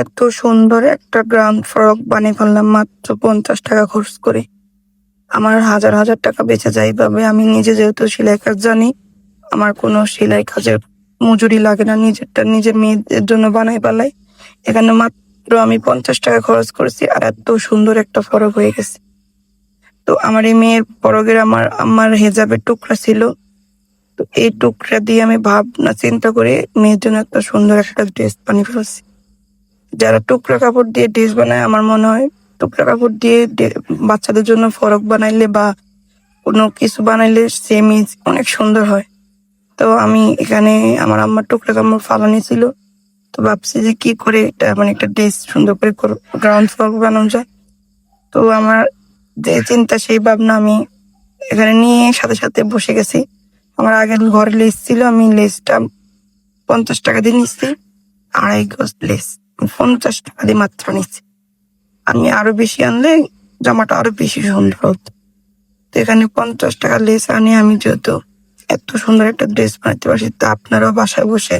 এত সুন্দর একটা গ্রাউন্ড ফ্রক বানিয়ে ফেললাম, মাত্র পঞ্চাশ টাকা খরচ করে। আমার হাজার হাজার টাকা বেঁচে যায় এইভাবে আমি নিজে যেহেতু সেলাই কাজ জানি, আমার কোনো সেলাই কাজের মজুরি লাগে না। নিজেরটা নিজের মেয়েদের জন্য বানাই পালাই এখানে মাত্র আমি পঞ্চাশ টাকা খরচ করেছি আর এত সুন্দর একটা ফরক হয়ে গেছে। তো আমার এই মেয়ের ফরকের আমার আমার হেজাবের টুকরা ছিল। তো এই টুকরা দিয়ে আমি ভাবনা, চিন্তা করে মেয়ের জন্য একটা সুন্দর একটা ড্রেস বানিয়ে ফেলছি। যারা টুকরা কাপড় দিয়ে ড্রেস বানায়, আমার মনে হয় টুকরা কাপড় দিয়ে বাচ্চাদের জন্য ফরক বানাইলে বা কোনো কিছু বানাইলে সেমি অনেক সুন্দর হয়। তো আমি এখানে আমার আম্মার টুকরা কাপড় ফালানি ছিল। তো ভাবছি যে কি করে এটা মানে একটা ড্রেস সুন্দর করে গ্রাউন্ড ফ্রক বানানো যায়। তো আমার যে চিন্তা, সেই ভাবনা আমি এখানে নিয়ে সাথে সাথে বসে গেছি। আমার আগের ঘরে লেস ছিল, আমি লেসটা পঞ্চাশ টাকা দিয়ে নিচ্ছি। আড়াই গজ লেস। পঞ্চাশ টাকা দিয়ে মাত্র নিচ্ছি আমি আরও বেশি আনলে জামাটা আরও বেশি সুন্দর হতো। তো এখানে পঞ্চাশ টাকা লেস আনি আমি যেহেতু এত সুন্দর একটা ড্রেস বানাতে পারছি, তো আপনারাও বাসায় বসে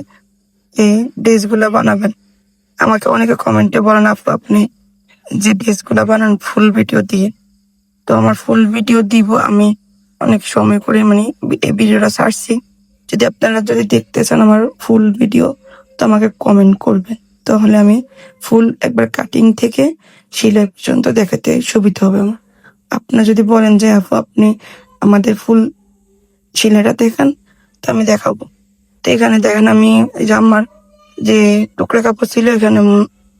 এই ড্রেসগুলা বানাবেন। আমাকে অনেকে কমেন্টে বলেন, আপু, আপনি যে ড্রেসগুলা বানান ফুল ভিডিও দিয়ে। তো আমার ফুল ভিডিও দিব, আমি অনেক সময় করে মানে এই ভিডিওটা ছাড়ছি। যদি আপনারা যদি দেখতে চান আমার ফুল ভিডিও, তো আমাকে কমেন্ট করবেন। তাহলে আমি ফুল একবার কাটিং থেকে সেলাই পর্যন্ত দেখাতে সুবিধা হবে আমার। আপনারা যদি বলেন যে, আপু, আপনি আমাদের ফুল সেলাইটা দেখান, তো আমি দেখাবো। তো এখানে দেখেন আমি যে আমার যে টুকরা কাপড় ছিল, এখানে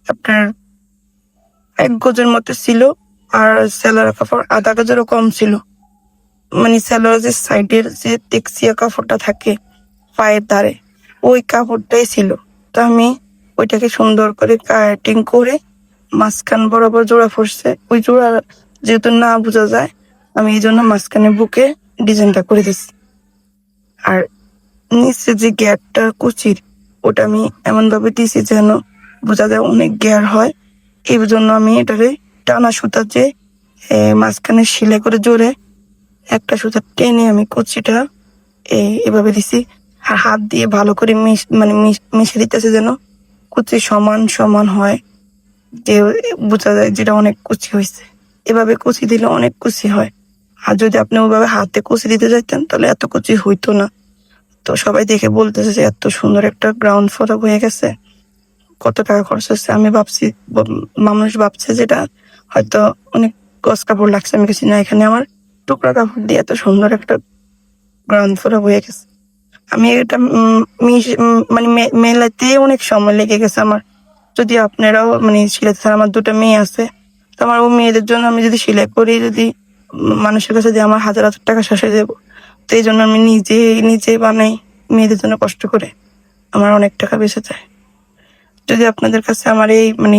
আপনার এক গজের মতো ছিল আর সেলার কাপড় আধা গজেরও কম ছিল। মানে সেলার যে সাইডের যে টেক্সিয়া কাপড়টা থাকে পায়ের ধারে ওই কাপড়টাই ছিল। তো আমি ওইটাকে সুন্দর করে কাটিং করে মাঝখান বরাবর জোড়া ফুসছে ওই জোড়া যেহেতু না বোঝা যায়, আমি এই জন্য মাঝখানে বুকে ডিজাইনটা করে দিচ্ছি। আর নিচে যে গ্যাপটা কুচির, ওটা আমি এমন ভাবে দিছি যেন বোঝা যায় অনেক গ্যার হয়। এই জন্য আমি এটাকে টানা সুতা যে মাঝখানে সেলাই করে জোরে একটা সুতা টেনে আমি কুচিটা এভাবে দিছি। আর হাত দিয়ে ভালো করে মিশ মানে মিশে দিতেছে যেন কুচি সমান সমান হয় যে বোঝা যায় যেটা অনেক কুচি হয়েছে এভাবে কুচি দিলে অনেক কুচি হয়। আর যদি আপনি ওইভাবে হাতে কুচি দিতে যাইতেন, তাহলে এত কুচি হইতো না। তো সবাই দেখে বলতেছে যে, এত সুন্দর একটা গ্রাউন্ড ফটো হয়ে গেছে। কত টাকা খরচ হচ্ছে আমি ভাবছি, মানুষ ভাবছে যেটা হয়তো অনেক গছ কাপড় লাগছে, আমি কিছু না এখানে আমার টুকরা কাপড় দিয়ে এত সুন্দর একটা গ্রাউন্ড ফটো হয়ে গেছে। আমি এটা মানে মেলাতে অনেক সময় লেগে গেছে আমার। যদি আপনারাও মানে সিলাইতে চান, আমার দুটো মেয়ে আছে তো আমার ও মেয়েদের জন্য আমি যদি সেলাই করি যদি মানুষের কাছে দিয়ে আমার হাজার হাজার টাকা হয়ে যাব তো এই জন্য আমি নিজে নিজে বানাই মেয়েদের জন্য কষ্ট করে। আমার অনেক টাকা বেঁচে যায়। যদি আপনাদের কাছে আমার এই মানে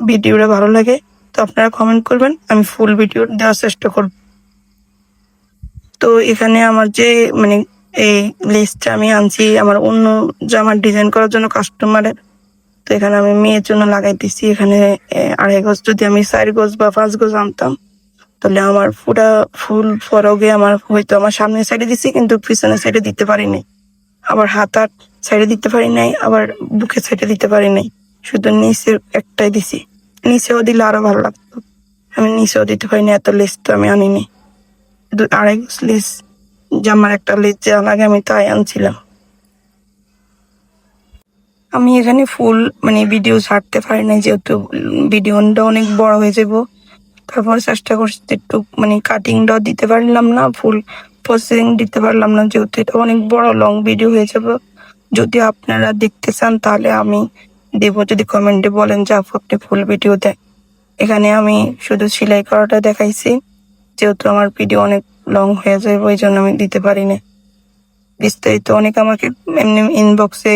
ভিডিওটা ভালো লাগে তো আপনারা কমেন্ট করবেন আমি ফুল ভিডিও দেওয়ার চেষ্টা করব। তো এখানে আমার যে মানে এই লিস্টটা আমি আনছি আমার অন্য জামার ডিজাইন করার জন্য কাস্টমারের তো এখানে আমি মেয়ের জন্য লাগাই দিছি এখানে আড়াই গজ যদি আমি চার গজ বা পাঁচ গজ আনতাম, তাহলে আমার পুরা ফুল ফরগে আমার হয়তো আমার সামনের সাইডে দিছি, কিন্তু পিছনের সাইডে দিতে পারি নাই। আবার হাতার সাইডে দিতে পারি নাই, আবার বুকের সাইডে দিতে পারি নাই। শুধু নিচের একটাই দিছি। নিচেও দিলে আরও ভালো লাগতো। আমি নিচেও দিতে পারি না এত লেস তো আমি আনিনি। আড়াই গজ লেস জামার একটা লেস যা লাগে আমি তাই আনছিলাম। আমি এখানে ফুল মানে ভিডিও ছাড়তে পারি না যেহেতু ভিডিওটা অনেক বড় হয়ে যাব তারপর চেষ্টা করছি একটু মানে কাটিংটাও দিতে পারলাম না, ফুল প্রসেসিং দিতে পারলাম না যেহেতু এটা অনেক বড় লং ভিডিও হয়ে যাব। যদি আপনারা দেখতে চান তাহলে আমি দেব, যদি কমেন্টে বলেন যে আপু আপনি ফুল ভিডিও দেন। এখানে আমি শুধু সেলাই করাটা দেখাইছি, যেহেতু আমার ভিডিও অনেক লং হয়ে যায় ওই জন্য আমি দিতে পারি না বিস্তারিত অনেক আমাকে এমনি ইনবক্সে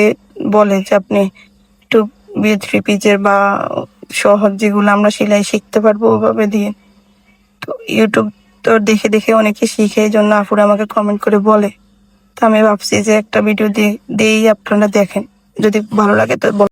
বলে যে আপনি একটু বি থ্রি পিচের বা সহজ যেগুলো আমরা সেলাই শিখতে পারব ওভাবে দিয়ে। তো ইউটিউব তো দেখে দেখে অনেকে শিখে এই জন্য আপুরা আমাকে কমেন্ট করে বলে। তো আমি ভাবছি যে একটা ভিডিও দিয়ে, দিয়েই আপনারা দেখেন। যদি ভালো লাগে তো